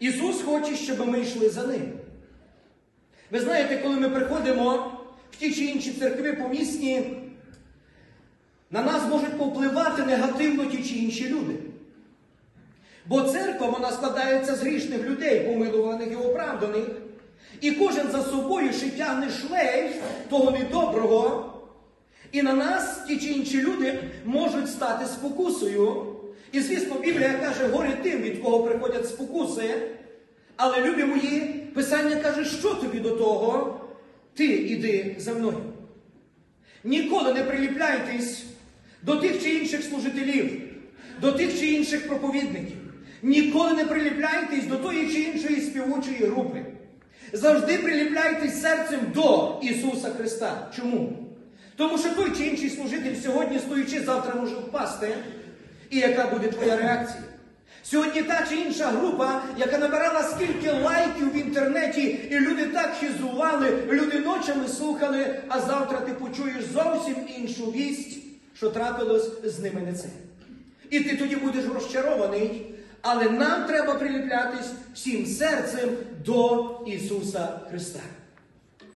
Ісус хоче, щоб ми йшли за ним. Ви знаєте, коли ми приходимо в ті чи інші церкви помісні, на нас можуть повпливати негативно ті чи інші люди. Бо церква вона складається з грішних людей, помилуваних і оправданих. І кожен за собою ще тягне шлейф того недоброго. І на нас ті чи інші люди можуть стати спокусою. І, звісно, Біблія каже, горе тим, від кого приходять спокуси. Але, любі мої, Писання каже, що тобі до того? Ти іди за мною. Ніколи не приліпляйтесь до тих чи інших служителів, до тих чи інших проповідників. Ніколи не приліпляйтесь до тої чи іншої співучої групи. Завжди приліпляйтесь серцем до Ісуса Христа. Чому? Тому що той чи інший служитель сьогодні стоячи, завтра може впасти. І яка буде твоя реакція? Сьогодні та чи інша група, яка набирала скільки лайків в інтернеті, і люди так хизували, люди ночами слухали, а завтра ти почуєш зовсім іншу вість, що трапилось з ними не це. І ти тоді будеш розчарований, але нам треба приліплятись всім серцем до Ісуса Христа.